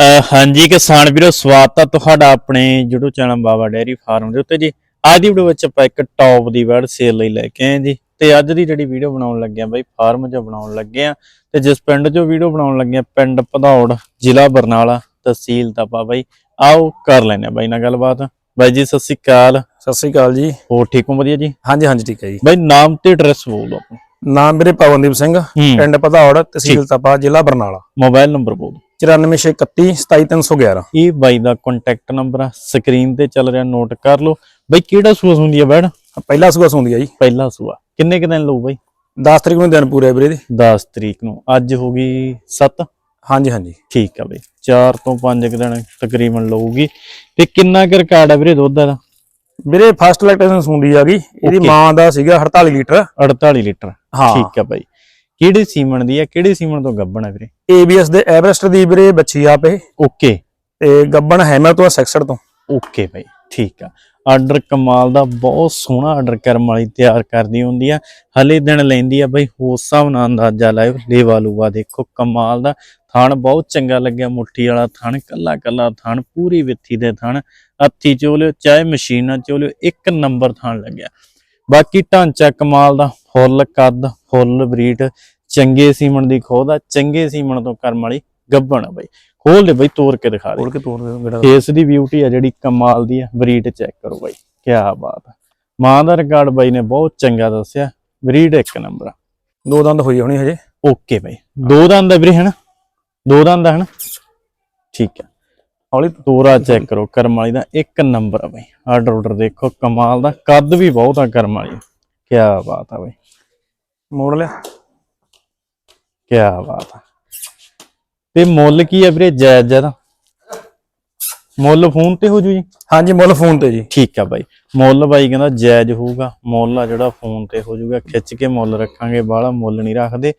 ਹਾਂਜੀ ਕਿਸਾਨ ਵੀਰੋ ਸਵਾਗਤ ਹੈ ਤੁਹਾਡਾ ਆਪਣੇ YouTube channel Baba dairy farm ਦੇ ਉੱਤੇ ਜੀ। ਅੱਜ ਦੀ ਵੀਡੀਓ ਵਿੱਚ ਆਪਾਂ ਇੱਕ ਟੌਪ ਦੀ ਬਰਡ ਸੇਲ ਲਈ ਲੈ ਕੇ ਆਏ ਜੀ। ਤੇ ਅੱਜ ਦੀ ਜਿਹੜੀ ਵੀਡੀਓ ਬਣਾਉਣ ਲੱਗੇ ਆ ਬਾਈ ਫਾਰਮ 'ਚ ਬਣਾਉਣ ਲੱਗੇ ਆ ਤੇ ਜਿਸ ਪਿੰਡ 'ਚੋਂ ਵੀਡੀਓ ਬਣਾਉਣ ਲੱਗੇ ਆ ਪਿੰਡ ਭਦੌੜ ਜ਼ਿਲ੍ਹਾ ਬਰਨਾਲਾ ਤਹਿਸੀਲ ਤਪਾ ਬਾਈ। ਆਓ ਕਰ ਲੈਨੇ ਆ ਬਾਈ ਨਾਲ ਗੱਲਬਾਤ। ਬਾਈ ਜੀ ਸਤਿ ਸ੍ਰੀ ਅਕਾਲ। ਸਤਿ ਸ੍ਰੀ ਅਕਾਲ ਜੀ। ਹੋਰ ਠੀਕ ਹੋ? ਵਧੀਆ ਜੀ? ਹਾਂਜੀ ਹਾਂਜੀ ਠੀਕ ਹੈ ਜੀ। ਬਾਈ ਨਾਮ ਤੇ ਐਡਰੈਸ ਬੋਲ ਦਿਓ ਆਪਣਾ। ਨਾਮ ਵੀਰੇ ਪਵਨਦੀਪ ਸਿੰਘ ਪਿੰਡ ਪਧੌੜ ਤਹਿਸੀਲ ਤਪਾ ਜ਼ਿਲ੍ਹਾ ਬਰਨਾਲਾ। ਮੋਬਾਈਲ ਨੰਬਰ ਬੋਲ ਦਿਓ। 94631 27311 ਇਹ ਬਾਈ ਦਾ ਕੰਟੈਕਟ ਨੰਬਰ ਆ? ਸਕਰੀਨ ਤੇ ਚੱਲ ਰਿਹਾ ਨੋਟ ਕਰ ਲਓ। ਬਾਈ ਕਿਹੜਾ ਸੂਆ ਹੁੰਦੀ ਆ ਬੈੜ ਪਹਿਲਾ ਸੂਆ ਸੁੰਦੀ ਆ ਜੀ। ਪਹਿਲਾ ਸੂਆ। ਕਿੰਨੇ ਕੁ ਦਿਨ ਲਊ ਬਾਈ? 10 ਤਰੀਕ ਨੂੰ ਦਿਨ ਪੂਰੇ ਵੀਰੇ ਦੇ 10 ਤਰੀਕ ਨੂੰ। ਅੱਜ ਹੋ ਗਈ 7 ਹਾਂਜੀ ਹਾਂਜੀ। ਠੀਕ ਆ ਬਈ। 4 ਤੋਂ 5 ਦਿਨ ਤਕਰੀਬਨ ਲਊਗੀ। ਤੇ ਕਿੰਨਾ ਕੁ ਰਿਕਾਰਡ ਆ ਵੀਰੇ ਦੁੱਧ ਦਾ? ਵੀਰੇ ਫਸਟ ਲੈਕਟੇਸ਼ਨ ਸੁੰਦੀ ਆ ਗਈ। ਇਹਦੀ. ਮਾਂ ਦਾ ਸੀਗਾ 48 ਲੀਟਰ। 48 ਲੀਟਰ। ਹਾਂ। ਠੀਕ ਆ ਬਾਈ। ਕਿਹੜੇ ਸੀਮਨ ਦੀ ਆ ਕਿਹੜੇ ਸੀਮਨ ਤੋਂ ਗੱਬਣ ਆ ਵੀਰੇ? ABS ਦੇ ਐਵਰੈਸਟ ਦੀ ਵੀਰੇ ਬੱਚੀ ਆਪ ਇਹ। ਓਕੇ। ਤੇ ਗੱਬਣ ਹੈਮਰ ਤੋਂ 66 ਤੋਂ। ਓਕੇ ਬਾਈ ਠੀਕ ਆ। ਆਰਡਰ ਕਮਾਲ ਦਾ ਬਹੁਤ ਸੋਹਣਾ ਆਰਡਰ ਕਰਮ ਵਾਲੀ ਤਿਆਰ ਕਰਦੀ ਹੁੰਦੀ ਆ। ਹਲੇ ਦਿਨ ਲੈਂਦੀ ਆ ਬਾਈ ਉਸ ਹਿਸਾਬ ਨਾਲ ਅੰਦਾਜ਼ਾ ਲਾਇਓ। ਲੇਵਾ ਲੂਵਾ ਦੇਖੋ ਕਮਾਲ ਦਾ। ਥਣ ਬਹੁਤ ਚੰਗਾ ਲੱਗਿਆ ਮੁੱਠੀ ਵਾਲਾ ਥਣ ਕੱਲਾ ਕੱਲਾ ਥਣ ਪੂਰੀ ਵਿੱਥੀ ਦੇ ਥਣ। ਹੱਥੀ ਚੋਲਿਓ ਚਾਹੇ ਮਸ਼ੀਨਾਂ ਚੋਲਿਓ ਇੱਕ ਨੰਬਰ ਥਣ ਲੱਗਿਆ। ਬਾਕੀ ਢਾਂਚਾ ਕਮਾਲ ਦਾ ਫੁੱਲ ਕੱਦ ਫੁੱਲ ਬਰੀਟ ਚੰਗੇ ਸੀਮਣ ਦੀ ਖੋਦ ਆ ਚੰਗੇ ਸੀਮਣ ਤੋਂ ਕਰਮ ਵਾਲੀ ਗੱਬਣ ਆ ਬਾਈ। ਖੋਲ ਦੇ ਬਾਈ ਤੋੜ ਕੇ ਦਿਖਾ ਦੇ। ਹੋਰ ਕੇ ਤੋੜ ਦੇ ਬੇਟਾ ਫੇਸ ਦੀ ਬਿਊਟੀ ਆ ਜਿਹੜੀ ਕਮਾਲ ਦੀ ਆ ਬਰੀਡ ਚੈੱਕ ਕਰੋ ਬਾਈ ਕੀ ਬਾਤ ਆ। ਮਾਂ ਦਾ ਰਿਕਾਰਡ ਬਾਈ ਨੇ ਬਹੁਤ ਚੰਗਾ ਦੱਸਿਆ ਬਰੀਡ ਇੱਕ ਨੰਬਰ ਆ। ਦੋ ਦੰਦ ਹੋਈ ਹੋਣੀ ਹਜੇ। ਓਕੇ ਬਾਈ ਦੋ ਦੰਦ ਆ ਵੀਰੇ ਹਨ? ਦੋ ਦੰਦ ਆ ਹਨ? ਠੀਕ ਆ। ਹੌਲੀ ਤੋਰਾ ਚੈੱਕ ਕਰੋ ਕਰਮ ਵਾਲੀ ਦਾ ਇੱਕ ਨੰਬਰ ਆ ਬਾਈ। ਆਰਡਰ ਆਰਡਰ ਦੇਖੋ ਕਮਾਲ ਦਾ ਕੱਦ ਵੀ ਬਹੁਤ ਆ ਕਰਮ ਵਾਲੀ। ਕੀ ਬਾਤ ਆ ਬਾਈ। ਮੋੜ ਲਿਆ। ਕੀ ਬਾਤ ਆ। ਤੇ ਮੁੱਲ ਕੀ ਆ ਵੀਰੇ ਜਾਇਜ਼ ਜਦਾ ਮੁੱਲ ਫੋਨ ਤੇ ਹੋ ਜੂ ਜੀ? ਹਾਂਜੀ ਮੁੱਲ ਫੋਨ ਤੇ ਜੀ। ਠੀਕ ਆ ਬਾਈ। ਮੁੱਲ ਬਾਈ ਕਹਿੰਦਾ ਜਾਇਜ਼ ਹੋਊਗਾ। ਮੁੱਲ ਆ ਜਿਹੜਾ ਫੋਨ ਤੇ ਹੋ ਜਾਊਗਾ ਖਿੱਚ ਕੇ ਮੁੱਲ ਰੱਖਾਂਗੇ ਬਾਹਲਾ ਮੁੱਲ ਨਹੀਂ ਰੱਖਦੇ।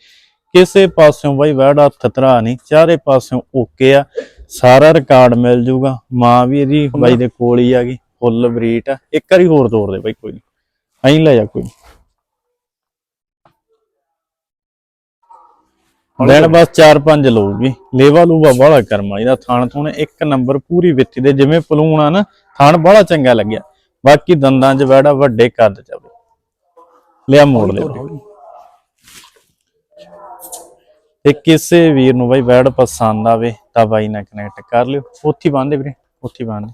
ਕਿਸੇ ਪਾਸਿਓਂ ਬਾਈ ਵੜ ਧਰਾ ਨਹੀਂ ਚਾਰੇ ਪਾਸਿਓਂ ਓਕੇ ਆ। ਸਾਰਾ ਰਿਕਾਰਡ ਮਿਲ ਜਾਊਗਾ ਮਾਂ ਵੀ ਇਹਦੀ ਬਾਈ ਦੇ ਕੋਲ ਹੀ ਆ ਗਈ। ਫੁੱਲ ਬਰੀਟ ਆ। ਇੱਕ ਵਾਰੀ ਹੋਰ ਤੋੜ ਦੇ ਬਾਈ ਕੋਈ ਨਹੀਂ। ਐਂ ਲੈ ਜਾ ਕੋਈ ਨੀ। ਲੈਣ ਬਸ 4-5 ਲਊਗੀ ਲੇਵਾ ਲੂਵਾ ਬਾਹਲਾ ਕਰਮ ਵਾਲੀ ਦਾ ਥਾਣ ਥੂਣ ਇੱਕ ਨੰਬਰ ਪੂਰੀ ਵਿੱਤੀ ਦੇ ਜਿਵੇਂ ਪਲੂਣ ਆ ਨਾ ਥਾਣ ਬਾਹਲਾ ਚੰਗਾ ਲੱਗਿਆ। ਬਾਕੀ ਦੰਦਾਂ 'ਚ ਵੜਾ ਵੱਡੇ ਕੱਦ ਜਾਵੇ ਲਿਆ ਮੋੜ ਲੈ। ਤੇ ਕਿਸੇ ਵੀਰ ਨੂੰ ਬਾਈ ਵੈੜ ਪਸੰਦ ਆਵੇ ਤਾਂ ਬਾਈ ਨਾਲ ਕਨੈਕਟ ਕਰ ਲਿਓ। ਉੱਥੇ ਬੰਦੇ ਵੀਰੇ ਉੱਥੇ ਬੰਦੇ